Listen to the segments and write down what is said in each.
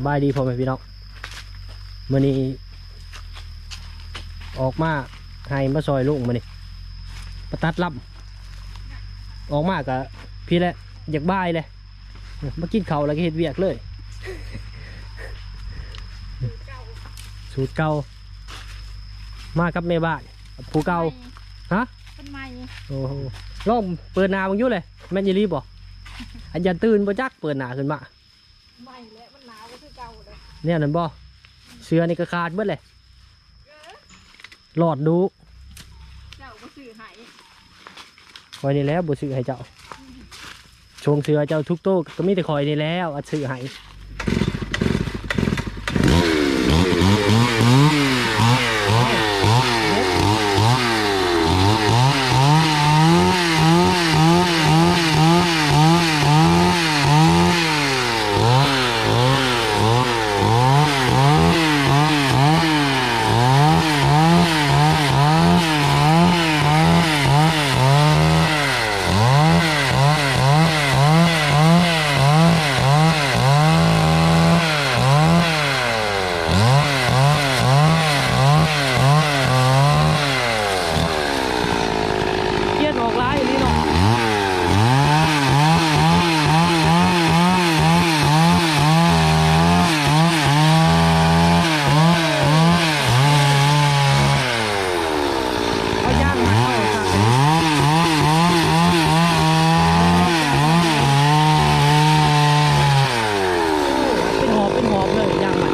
สบายดีพ่อแม่พี่น้องมื่อนี้ออกมาให้มาซอยลุงมื่อนี้ประตัดลับออกมากะพี่แหละอยากบ้ายเลยมากินเขาวแล้วก็เฮ็ดเวียกเลยสูตรเก่ามากับแม่บ้านผู้เก่าฮะเป็นใหม่โอ้โหลองเปิดหนาบางอยุเลยแม่นอยีรีบอกอันยันตื่นบ่จักเปิดหนาขึ้นมาใหม่และมันหนาวก็คือเก่า เลยเนี่ยนั่นบ่เสื้อนี่ก็ขาดเบิดเลยหลอดดูเจ้าก็ซื้อให้คอยนี่แหล้วบ่ซื้อให้เจ้าชงเสื้อเจ้าทุกโต๊ะก็มีแต่คอยนี่แหล้วอัดซื้อให้ เกียดออกร้ายอย่างนี้เนาะเอาย่างมาเข้าค่ะเป็นหอบเป็นหอบเลยย่างใหม่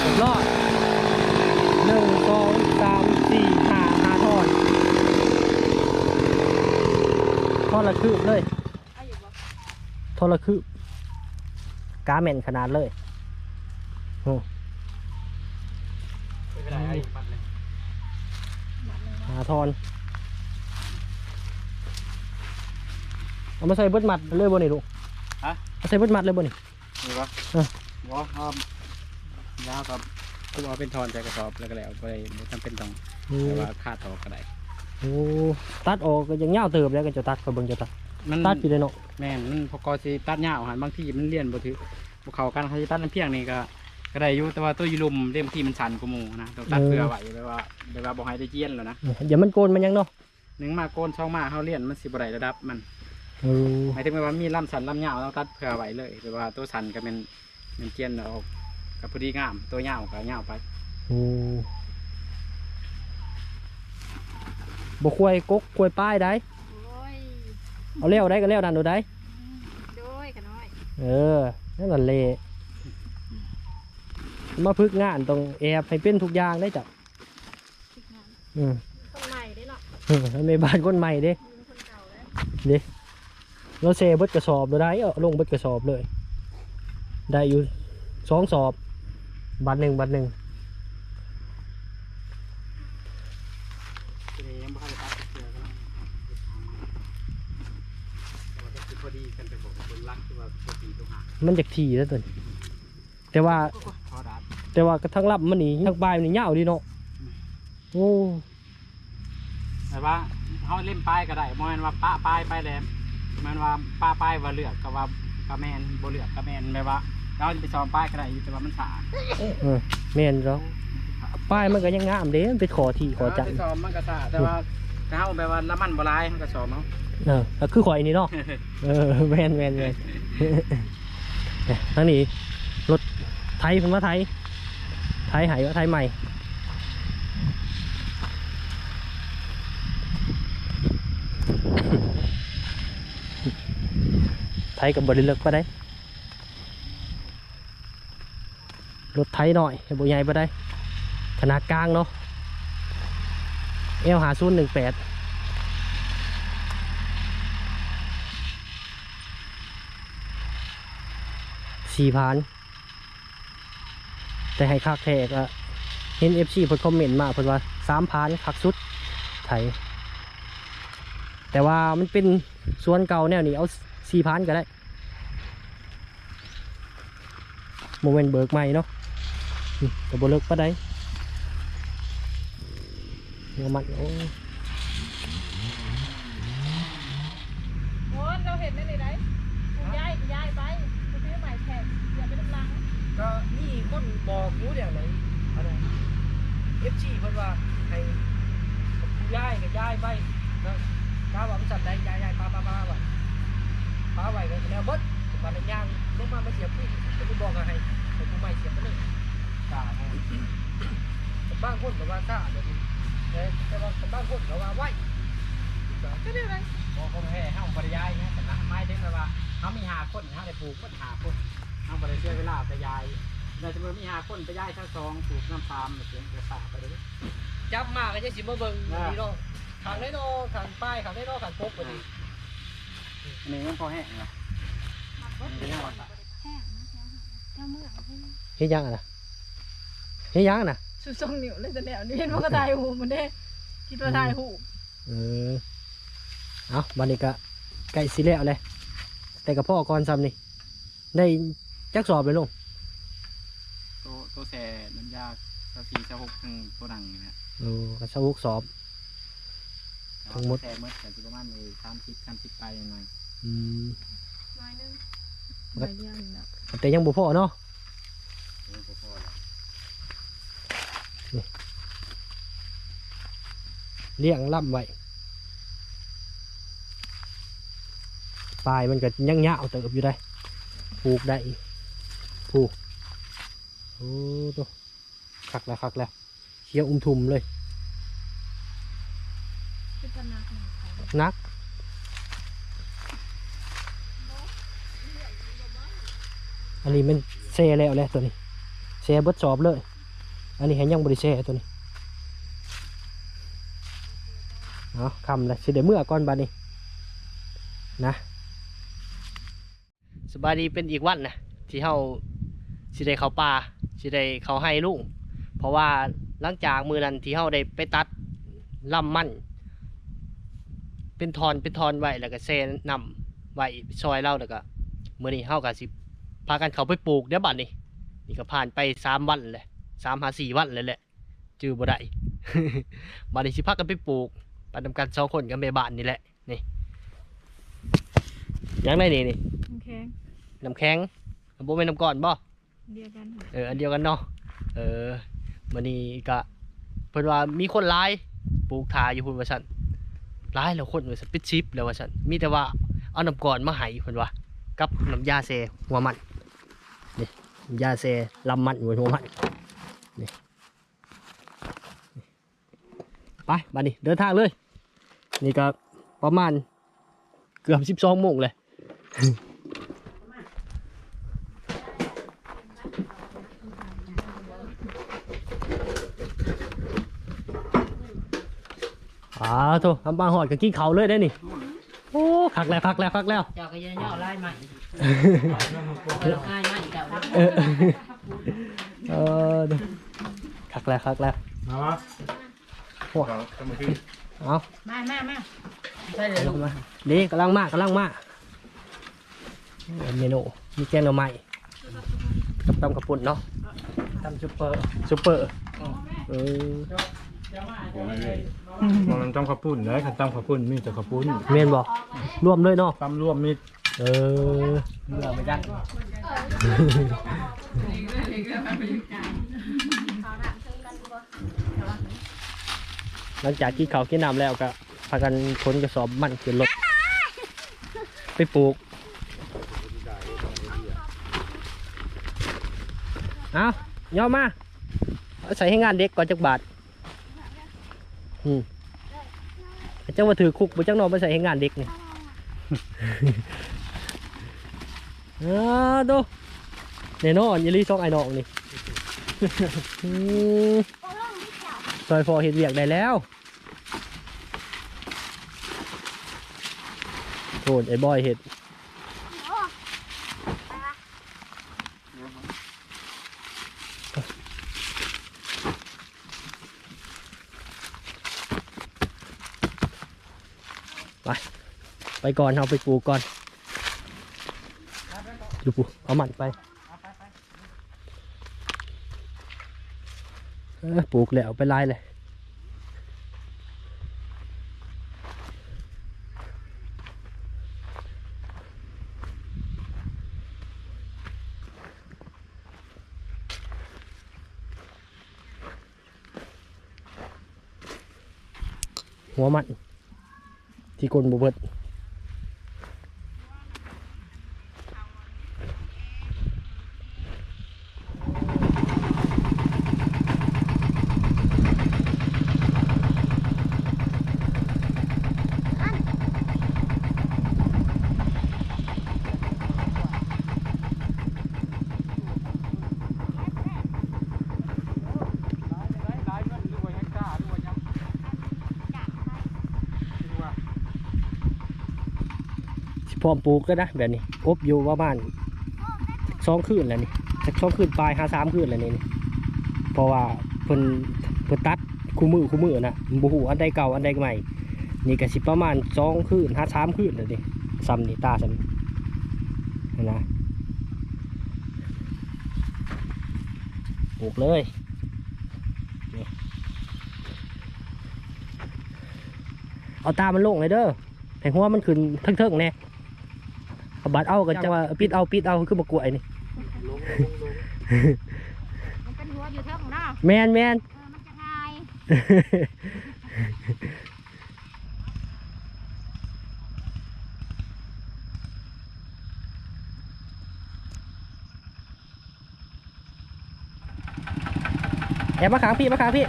เรียบร้อยหนึ่งสองสามสี่ห้าห้าทอนทอนละ คืบเลยเอาอยู่บ่ทอนละคืบกาแมนขนาดเลยไม่เป็นไรไอ้ปัดเลยหาทอนเอามาใส่เบิดมัดเลยบ่นี่ลูกฮะเอาใส่เบิดมัดเลยบ่นี่นี่วะเออวะครับยาวครับกูเอาเป็นทอนใส่กระสอบแล้วก็แล้วไปไม่จำเป็นต้องโอ้แต่ว่าค่าทอก็ได้ โหตัดออกก็ยังเงาวเติบแล้วก็จะตัดก็เบิ่งจะตัดมันตัดอยู่เลยเนาะแม่นมันพอกอสิตัดยาวหันบางทีมันเลี่ยนบ่ถือบ่เข้ากันเขาจะตัดน้ำเพียงนี่ก็ก็ได้อยู่แต่ว่าตัวอยูลุมเล่มที่มันชันกว่าหมู่นะต้องตัดเพื่อไว้แบบว่าแบบว่าบ่ให้ได้เจียนแล้วนะเดี๋ยวมันโกนมันยังเนาะหนึ่งมาโกนช่องมาเฮาเลี่ยนมันสิบ่ได้ระดับมันโอ้หมายถึงว่ามีลำสันลำยาวต้องตัดเพื่อไว้เลยแต่ว่าตัวสันก็เป็นเป็นเจียนออกกับพอดีงามตัวยาวก็ยาวไปโห บ่ควายกกควายป้ายได้ โอ้ยเอาเลี้ยวได้ก็เลี้ยวดันดูได้ โดยกันน้อยเออ นั่นก็เละมาพึกงานตรงแอบให้เป็นทุกอย่างได้จ้ะคิดงานอืม คนใหม่ได้เนาะเออให้แม่บ้านคนใหม่เด้ ลืมคนเก่าแล้วเราเซเบิดกระสอบเลยได้เอาลงเบิดกระสอบเลย ได้อยู่สองสอบ บัตรหนึ่งบัตรหนึ่งยังบ่ทันได้ตัดเพื่อก็แต่ว่าก็คือพอดีกันไปบอกบนลักที่ว่าพอดีตัวห่าง มันจากทีแล้วตัวนี้แต่ว่าพอดัดแต่ว่ากระทั่งรับมันนี่ทั้งปลายมันนี่ยาวดีเนาะโอ้แต่ว่าเขาเล่มป้ายก็ได้มอนว่าป้าป้ายไปแล้วมันว่าป้าป้ายว่าเลือกก็ว่ากระแมนบ่เลือกกระแมนแบบว่าเราจะไปซ้อมป้ายก็ได้อยู่แต่ว่ามันสาดเออแม่นแล้วป้ายมันก็ยังงามเด้มันเป็นขอทีขอจันไปซ้อมมันก็สาดแต่ว่าถ้าเขาแบบว่าละมันบ่ลายมันก็ซ้อมเอาเออก็คือข่อยนี่เนาะเออแมนแมนแมนเนี่ย ทั้งนี้รถไทยเป็นว่าไทย ไทยหายว่าไทยใหม่ไทยกับบริเลิกก็ได้ รถไทยหน่อยบุใหญ่ไปได้ ขนาดกลางเนาะเอลหาศูนย์หนึ่งแปด สี่พันแต่ให้คักแทกอะเห็นเอฟซีเพิ่นคอมเมนต์มาเพิ่นว่าสามพันคักสุดไทยแต่ว่ามันเป็นสวนเก่าแนวนี้เอาสี่พันก็ได้โมเมนต์เบิกใหม่เนาะกับบเลิกปะได้เนื้อมันโอ้ โอ้เราเห็นได้เลยได้คุณย้ายคุณย้ายไปคุณซื้อใหม่แขกอย่าไปน้ำลัง ก็นี่คนบอกรู้เดี๋ยวไหนอะไรเอฟซีเพิ่นว่าให้ย้ายก็ย้ายไปนะถ้าว่ามันสัตว์ใดย้ายย้ายปลาปลาปลาไว้ปลาไว้ก็แล้วเบิดปลาในย่างลงมามาเสียบพี่จะไปบอกอะไรให้ผู้ใหม่เสียบไปเลยจ้าแต่บางคนก็ว่าซ่าแบบนี้แต่แต่ว่าบางคนก็ว่าไว้ก็ได้ไหมบ่คงแห่เฮาบ่ได้ย้ายนะแต่นะไม่ถึงแบบว่าเฮามีหาคนเฮาได้ปลูกคนหาคน เฮาบ่ได้เสียเวลาไปย้ายเราจะมีหาคนไปย้ายทั้งสองปลูกน้ำปาล์มเสียงกระสาไปเลยจับมาก็จะสิมาเบิ่งนี่เนาะขังได้เนาะขังป้ายขังได้เนาะขังปกแบบนี้อันนี้มันพอแห้งแล้วนี่ยังว่าแห้งนะแห้งเมื่อเฮ็ดยังอะนะเฮ็ดยังอะนะสุดทรงนิ้วเลยจะแล้วนี่เห็นว่าก็ถ่ายหูมันได้คิดว่าถ่ายหูเออเอาบันนี้ก็ใกล้สิแล้วเลยแต่กับพ่อก่อนซ้ำนี่ได้ จักสอบเลยลุงตัวตัวแส่น้ำยาสฟีสหกถึงตัวดังนี่นะเออกระชุกสอบ ทั้งหมดแส่หมดแต่สิประมาณเลยสามสิบสามสิบไปหน่อยอืมน้อยนึงน้อยเดียวนี่นะแต่ยังบ่พอเนาะเออพอแล้วเลี้ยงล่ำไว้ปลายมันก็ยังยาวเติบอยู่ได้ปลูกได้ปลู กโอ้ตัวคักแล้วคักแล้วเขียวอุ้มทุมเลยนักอันนี้มันเซแล้วแหละตัวนี้เซเบิดสอบเลย อันนี้เห็นยังบริเซตัวนี้เอาคำเลยสิเดี๋ยวเมื่อก่อนบานี้นะสบายดีเป็นอีกวันนะที่เฮา สิได้เข้าป่าสิได้เข้าให้ลุงเพราะว่าหลังจากมือนั้นที่เฮาได้ไปตัดลำมันเป็นทอนเป็นทอนไว้แล้วก็เซนำไว้ซอยเราแล้วก็มื้อนี้เฮาก็สิพากันเข้าไปปลูกเดี๋ยวบัดนี้นี่ก็ผ่านไปสามวันเลยสามหาสี่วันเลยแหละจือบ่ได้บัดนี้สิพากันไปปลูกไปทำกันสองคนกับแม่บ้านนี่แหละนี่ยังได้นี่นี่โอเคน้ำแข็งบ่แม่นน้ำก้อนบ่ เดียวกันเอออันเดียวกันเนาะเออมื้อนี้ก็เพิ่นว่ามีคนหลายปลูกทาอยู่พุ่นว่าซั่นหลายแล้วคนว่าซั่นปิดชิปแล้วว่าซั่นมีแต่ว่าเอาน้ำก้อนมาให้เพิ่นว่ากับน้ำยาเซหัวมันนี่ยาเซลำมันหัวมันนี่ไปบัดนี้เดินทางเลย นี่ก็ประมาณเกือบ12โมงเลย อ้าวโถทำบางหอดกับกินเขาวเลยได้นี่ โอ้คักแล้วคักแล้วคักแล้ว เจ้าก็ยังย่อไล่ใหม่เราง่ายมากเจ้าเด้อเออเออเด้อคักแล้วคักแล้วมาโอ้เอามามามาใช่เลยลลูกงมาดีกำลังมากกำลังมากเมนูมีแกงหน่อไม้กับตำกระปุ่นเนาะตำซุปเปอร์ซุปเปอร์เออ มันต้องข้าวปุ้นเลยขันตำข้าวปุ้นมีแต่ข้าวปุ้นเมนบอกรวมเลยเนาะตำรวมมีเออเมื่อไม่ยันหลังจากที่เขาวกินน้ำแล้วก็พากันขนกระสอบมันขึ้นรถไปปลูกเอาย่อมาเอาใส่ให้งานเด็กก่อนจักบาท อืมเจ้าว่าถือคุกบ่จังนอนมาใส่ให้งานเด็กนี่อ้าดูแน่นอนยลี่ซองไอ้นองนี่ซอยพอเห็ดเวียกได้แล้วโทษไอ้บอยเห็ด ไปก่อนเอาไปปลูกก่อนดูปูเอามันไปปลูกแล้วไปไล่เลยหัวมันที่กลนบุเบิด ร้อมปลูกก็นะแบบนี้อบอยู่ประมาณสองคืนแล้วนี่สักสองคืนปลายหาสามคืนแล้วนี่เพราะว่าเพิ่นเพิ่นตัดคู่มือคู่มือนะบูหูอันใดเก่าอันใดใหม่ นี่ก็สิประมาณสองคืนหาสามคืนเลยดิซ้ำนี่ตาซ้ำนะปลูกเลยเอาตามันลงเลยเด้อแผงหัวมันขึ้นเทิงๆแน่ เอาบัดเอากันจะว่าปิดเอาปิดเอาขึ้นมากล้วยนี่มันเป็นหัวอยู่เท่าของเราแมนแมนเออมันจะง่ายแอบมาขางพี่มาขางพี่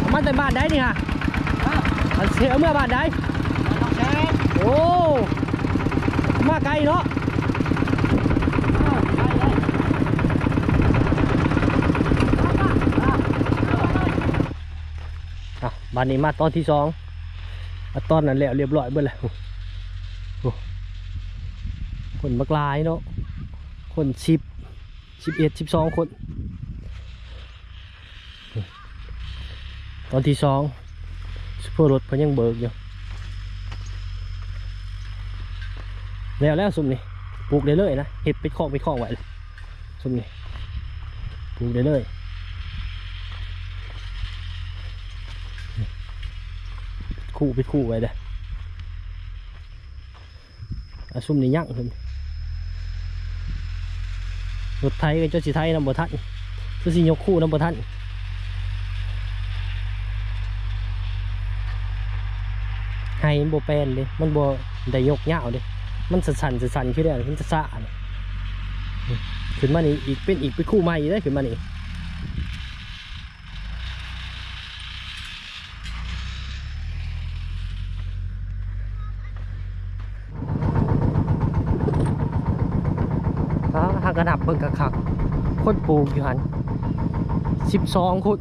เอามันแต่บ้านได้นี่ค่ะ มันเสียเมื่อบานได้โอ้มาไกลเนาะบานนี้มาตอนที่สองตอนนั้นแล้วเรียบร้อยเบิดแล้วคนบักลายเนาะ คนสิบสิบเอ็ดสิบสองคน ตอนที่สอง เปอร์รถเพิ่นยังเบิกอยู่แล้วแล้วสุ่มนี่ปลูกได้เลยนะเห็ดไปคอกไปคอกไว้เลยสุ่มนี่ปลูกได้เลยคู่ไปคู่ไว้เลยอะสุ่มนี่ยั่งสุ่มรถไทยกับเจ้าสีไทยนำบ่ทันเจ้าสียกคู่นำบ่ทัน ไฮมันบ่แปนเลยมันโบได้ยกยาเลยมันสั่นๆสั่นๆขึ้นได้มันจะซ่าเนี่ยขึ้นมานี่อีกเป็นอีกเป็นคู่ใหม่เลยขึ้นมานี่อ่ากระดับเบิ่งกะคักคนปลูกอยู่หันสิบสองคน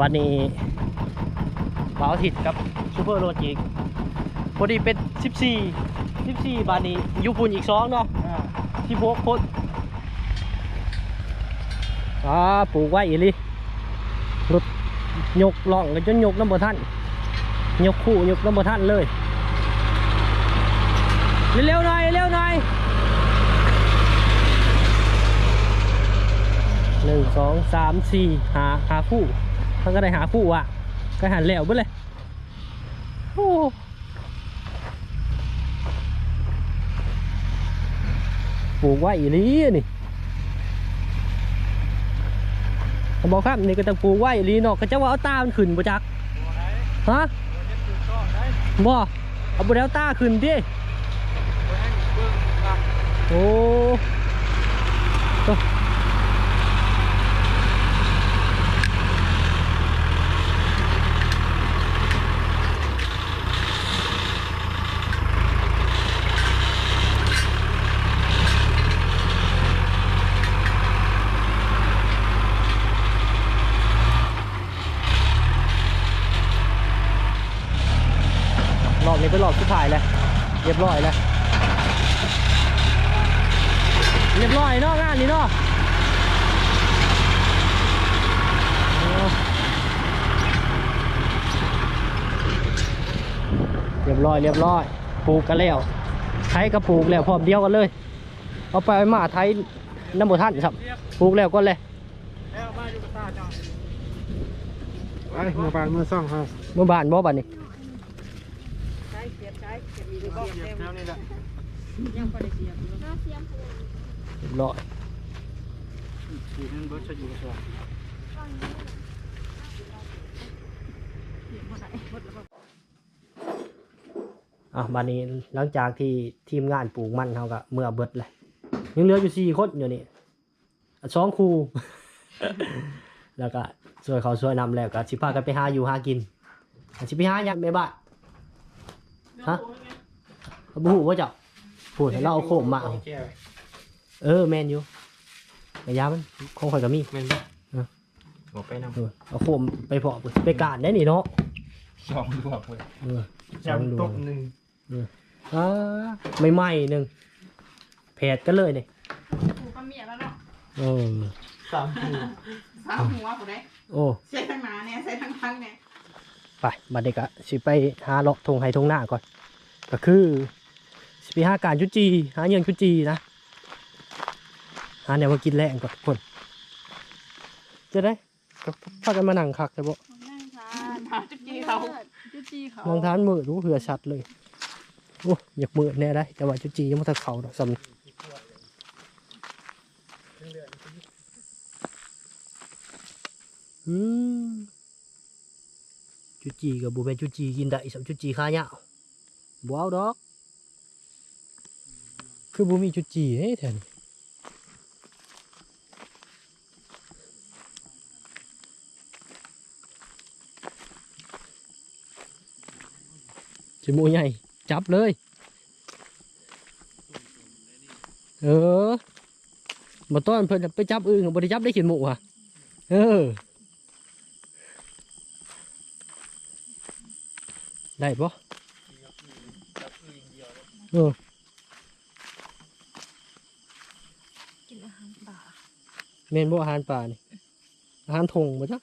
วันนี้ เบาทิดกับซูเปอร์โรจิกพอดีเป็นสิบสี่สิบสี่บานนี้อยูปุ่นอีกสองเนาะสิบหกคนอ่าปลูกไว้อีหลิรถยกล่องกันจนยกน้ำบ่ท่านยกคู่ยกน้ำบ่ท่านเลย เร็วๆหน่อยเร็วหน่อยหนึ่งสองสามสี่หาหาคู่มันก็ได้หาคู่อะก็หันแล้วไปเลย ปลูกไว้อีหลีอะนี่เขาบอกครับนี่ก็ต้องปลูกไว้อีหลีเนาะก็จะว่าเอาตามันขึ้นบ่จักฮะบ่เอาบ่ได้เอาตาขึ้นดิโอ้ เรียบร้อยแล้วเรียบร้อยเนาะงานนี้เนาะเรียบร้อยเรียบร้อยปลูกกันแล้วไทยก็ปลูกแล้วพร้อมเดียวกันเลย เอาไปมาไทยน้ำบ่ท่านครับปลูกแล้วก็เลยไปเมื่อบานเมื่อซ่องครับเมื่อบานบ่บานนี่ เสียบแนวนี้แหละยังพอได้เสียบอยู่เรียบร้อยอยู่นั่นเบิร์ดจะอยู่กับตัวอะบัดนี้หลังจากที่ทีมงานปลูกมันเขาก็เมื่อเบิดเลยยังเหลืออยู่สี่คนอยู่นี่อะสองคูแล้วก็ช่วยเขาช่วยนำแล้วก็สิพากันไปหาอยู่หากินอะสิไปหาหยังแม่บ้านฮะ บูฮูว่าเจ้าพูดให้เราเอาโคมมาเอาแก้วเออแมนอยู่ระยะมันคงค่อยกับมี แม่นบ่บอกไปนำเออเอาโคมไปเพาะไปการได้นี่เนาะสองดวงเลยเออสองดวตงกหนึ่งอ่าไม่ไหม้หนึ่งแผดกันเลยเนี่ยผูกกระเมียแล้วเนาะเออสามคู่สามหัวผูกได้โอ้ใส่ทั้งหนาเนี่ยใส่ทั้งทั้งเนี่ยไปบัดเด็กอะสิไปหาเลาะทงไฮทงหน้าก่อน ก็คือ สิไปหาการจุจีหาเงินจุจีนะหาแนวมากินแรงก่อนทุกคนจะได้ก็พากันมานั่งคักแต่บ่นั่งทานหาจุดจีเขาจุดจีเขานั่งทานมือรู้เหือชัดเลยโอ้อยากมือแน่ได้ แต่ว่าจุจียังไม่ทันเข่าดอกสำอืมจุจีกับบูเป็นจุจีกินได้สำจุจีข้าเหยาวบ้เอาดอก คือบูมีจุดจีเฮ้แทนจมูกใหญ่ จับเลย เออมาต้อนเพิ่นไปจับอึ่งบริจับได้ขีดหมูอะ เออ ได้ปะเออ กินอาหารป่า เมนบ่อาหารป่านี่อาหารทงมาจ้ะ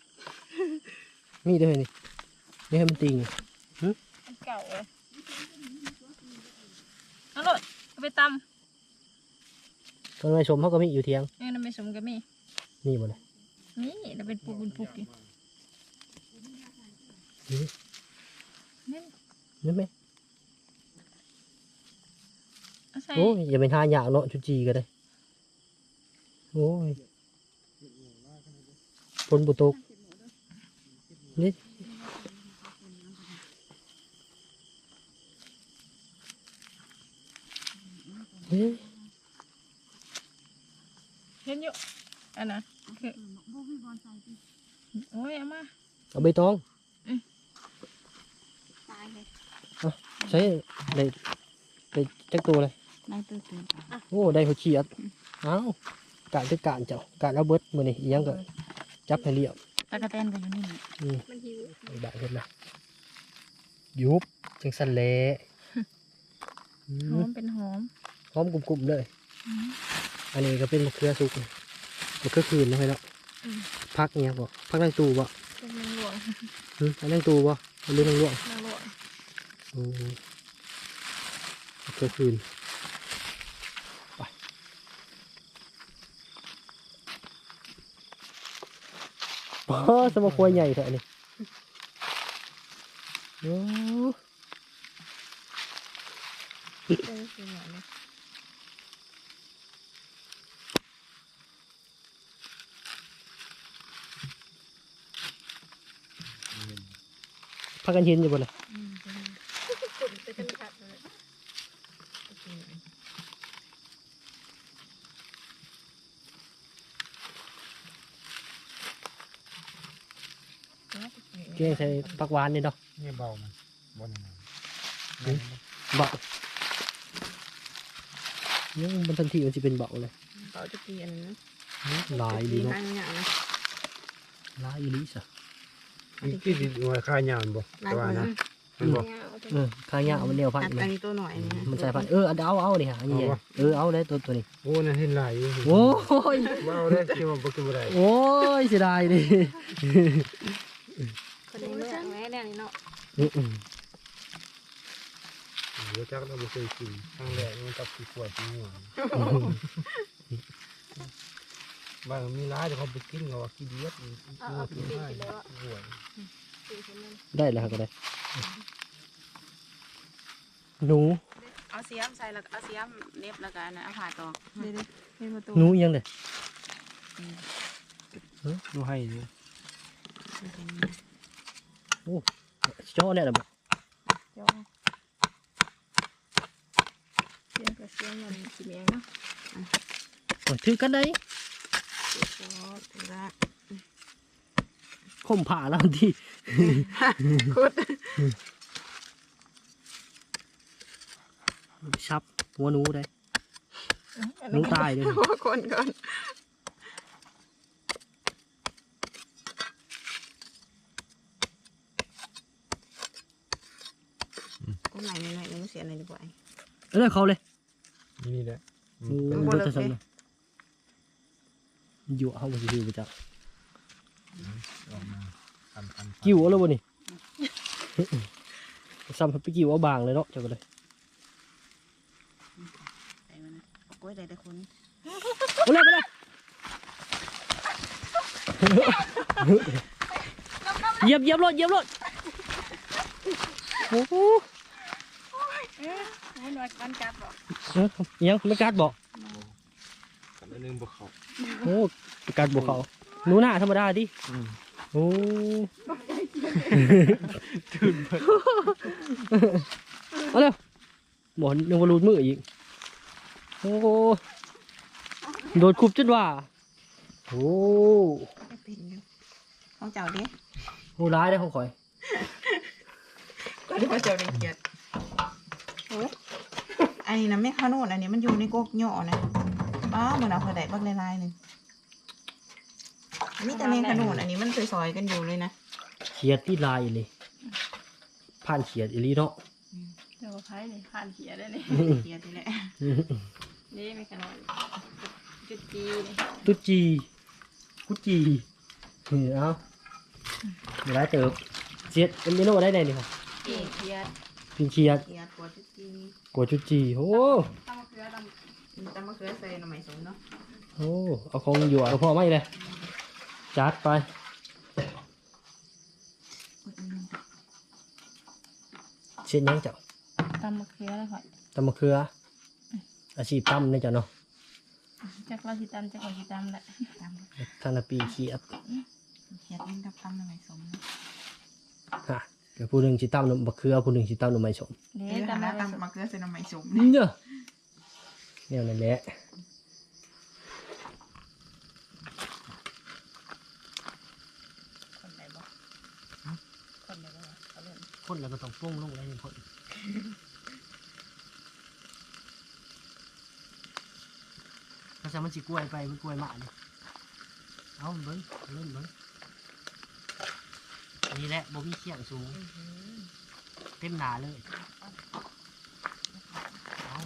มีเด้วยนี่นี่ให้มันติงอันเก่าเลยเอาโลดเอาไปตต้นไม้ชมเขาก็มีอยู่เทียงำนี่น้ำไม่สมก็มีนี่หมดเลยนี่เราเป็นปุกเป็นปุกอยู่นี่นี่ไหมเอาใส่โอ้ยอย่าเป็นหาหยากเนาะจุจีก็ได้โอ้ย ฝนบุตกนี่เฮ้ยเห็นอยู่อันน่ะคือโอ้ยเอามาเอาใบตองตายเลยใช้ได้ได้จักตัวเลยนายตื่นตื่นโอ้ได้หัวเฉียดเอ้าการเป็นการเจ้าการเอาเบิดมือนี่อิหยังก็ จับให้เรียบตะกะแตนกันอยู่นี่อืมเอาได้เห็นนะยุบจังสันเละอืหอมมเป็นหอมพร้อมกลุ่มๆเลยอันนี้ก็เป็นมะเขือสุกมะเขือคืนนะเพื่อนเนาะพักอิหยังบ่พักนั่งตูบ่เป็นนางหลวงหึอันนั่งตูบ่มันเรื่องนั่งร่วงนางหลวงโอ้มะเขือคืน อ๋อสมครัวใหญ่เถอะนี่โอ้พักกันเห็นอยู่บ่เลย จะเป็นผัดเลย แกงใส่ผักหวานนี่เนาะนี่เบามันบนนั้นเบาเนี่ยมันทันทีมันจะเป็นเบาเลยเขาจะกินลายดีเนาะทางอย่างนะลายอีหลิสอะนี่ที่ดิหน่วยค่ายานบ่แต่ว่านะมันบ่เออข้างยาวมันเดียวพันอันไหมนี้ตัวหน่อยนี่มันใส่พันเออเอาเอานี่ฮะอันนี้ไงเออเอาได้ตัวตัวนี้โอ้นั่นเห็นหลายอยู่โอ้ยบ่เอาได้ที่ว่าบ่คือบ่ได้โอ้ยเสียดายดิค นนี้เมื่อแม่เนี่ยนี่เนาะอืมอืมหัวจักเราไม่เคยกินครั้งแรกมันกับขี้ขวดขี้หัวบางมีร้านเดี๋ยวเขาไปกินเขาว่าขี้เดียดขี้หัวขี้ให้ขี้หัวได้แล้วก็ได้หนูเอาเสียมใส่แล้วก็เอาเสียมเน็บแล้วก็อันนั้นเอาผ่าตอกเดี๋ยวๆให้ประตูหนูอิหยังเลยดูให้เนี่ย เจ้าเนี่ยนะบอกเดี๋ยวเสียงกับเสียงมันสิเมียงเนาะโอ้ยถือกันได้เดี๋ยวก็ถึงละคมผ่าแล้วที่คุดชับหัวหนูได้หนูตายเลยหัวคนก่อนกูไหนหน่อยๆนึงเสียหน่อยดีกว่าไอ้ เอ้ยเขาเลยนี่แหละโอ้มันยบ่รถเลิกจะสั่นเด้เลยอยู่เอาไปคิวไปจับออกมาปันปันกิ้วเอาแล้วบ่นี่ซ้ำไปกิ้วเอาบางเลยเนาะเจ้าก็เลยใส่มันนะเอากล้วยได้แต่คนเอาเลยไปเลยเหยียบเหยียบรถเหยียบรถโอ้โห มันว่ากันกัดบ่เอ้ยอิหยังไม่กัดบอกกันแล้วนึงบ่เขาโอ้ไม่กัดบอกเขาหนูหน้าธรรมดาดิโอ้เอาเร็วหมอนนึกว่ารูดมืออีกโอ้โหโดนคุบจนว่าโอ้ไม่เป็นอยู่ของเจ้าดิโหร้ายได้ของข่อย ก็ที่ว่าเจ้าได้เกียรติโอ้ อันนี้นะแม่ข้าวโนดอันนี้มันอยู่ในกกเหยาะนะป้าเหมือนเอากระไดบักลายๆหนึ่งมีแต่แมงขนุนอันนี้มันซอยๆกันอยู่เลยนะเขียดที่ลายเลยผ่านเขียดอีหลีเนาะเดี๋ยวไพ่นี่ผ่านเขียได้เลยเกียรติแหละนี่ไม่ขนาดจุดจีนี่ตุ๊จีกุจีนี่เอาเดี๋ยวได้เติบเสียดเป็นเมนูได้ไหนนี่ครับเกียเขียด พินเขียดเกียรติกว่าจุดจีกัวจุจี โอ้ตั้งมะเขือดตำมะเขือใส่หน่อไม้สมเนาะโหเอาของอยู่เอาพ่อไม่เลยจัดไป เช่นยังเจ้าำตั้งมะเขือแล้วค่ะตำมะเขือ อาชีพตำเนี่ยเจ้าเนาะจากเราสิตำจากเราสิตำแหละตำธนปีเขียดเขียดนี่กับตำหน่อไม้สมเนาะ ฮะ เดี๋ยวผู้หนึ่งสิตำหนมะเขือผู้หนึ่งสิตำหนมไม้สมเดี๋เอ๊ะยวตำตำแล้มาวตำมะเขือใส่หน่อไม้สมเนี่ยเนี่ยนั่นแหละคนไหนบ่คนไหนบ่เอาเรื่องคนแล้วก็ต้องปรุงลงอะไรคนถ้าจะมันสิกล้วยไปมันกล้วยหมาเนี่ยเอาเบิ้งเล่นเบิ้ง นี่แหละบ่มีเขียงสูง เต็มหนาเลยเอา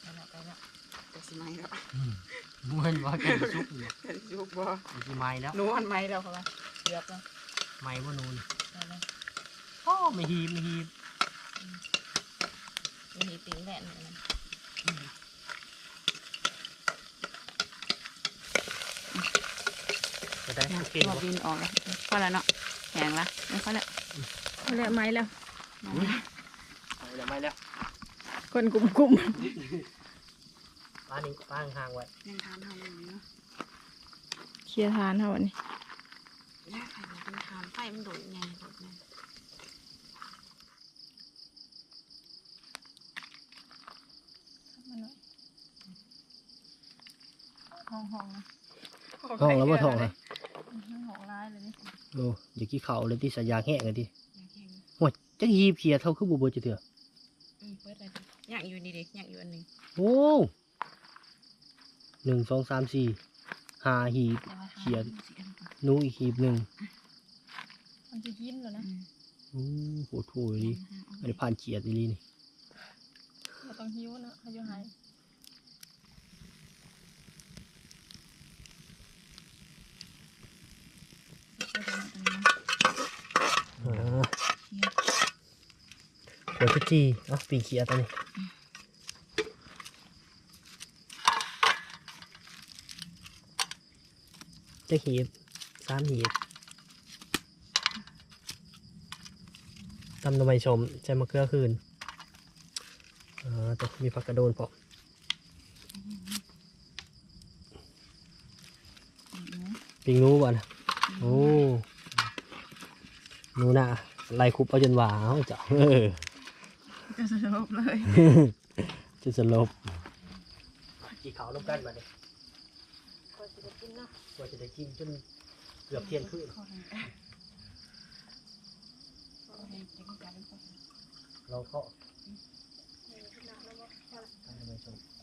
ไปแล้วไปแล้วแต่สิไม้แล้วมวนว่ากันซุกอยู่แต่สิยุบบ่มันสิไม้แล้วหนูอันไม้แล้วเขาว่าเรียบแล้วไม้บ่นูนไปแล้วพ่อไม่ฮีบไม่ฮีบมีติ่งแหวนอยู่นั่นจะได้เนี่ย เก่งตัวบ่บินออกแล้วพอแล้วเนาะแข็งละไม่พอแล้วเอาแล้วไม้แล้วไม้แล้วไม้แล้วคนกลุ่มกลุ่มป้านี่ป้าห่างๆไว้ยังทานเท่านี้เนาะเคลียร์ทานเท่าวันนี้แล้วไฟมันเป็นทานไฟมันโดดไงโดดไงห้องห้องท้องแล้วบ่ท้องฮะ ห้องร้ายเลยนี่โอ้อย่ากี้เข่าเลยที่สายยางแห้งเลยดิอยากเห็นโอ้ยจักฮีบเขียดเท่าคือบ่เบิดจะเถื่ออืมเปิดเลยดิอยากอยู่นี่ดิอยากอยู่อันหนึงโอ้หนึ่งสองสามสี่ห้าหีบแต่ว่าทานเขียนสิอันก่อนหนูอีกหีบหนึ่งมันจะยิ้มเลยนะอืมโอ้โหโหดดิอันนี้ผ่านเขียดอีหลีนี่เราต้องหิวนะเขาจะหาย หัวพิจีอะปีเขียตัวนี้จะหีบสามหีบตำนมไมชมใช้มะเขือคืนอ่าแต่มีผักกระโดนพอปิงนู้บ่นะ โอ้หนูน่ะไล่คุบเอาจนหวาเอาจ้ะเออจะสลบเลยจะสลบกี่เขาลงกันมาเนี่ยกว่าจะได้กินเนาะกว่าจะได้กินจนเกือบเที่ยงคืนขอให้ขอให้กินกันก่อนเราก็ให้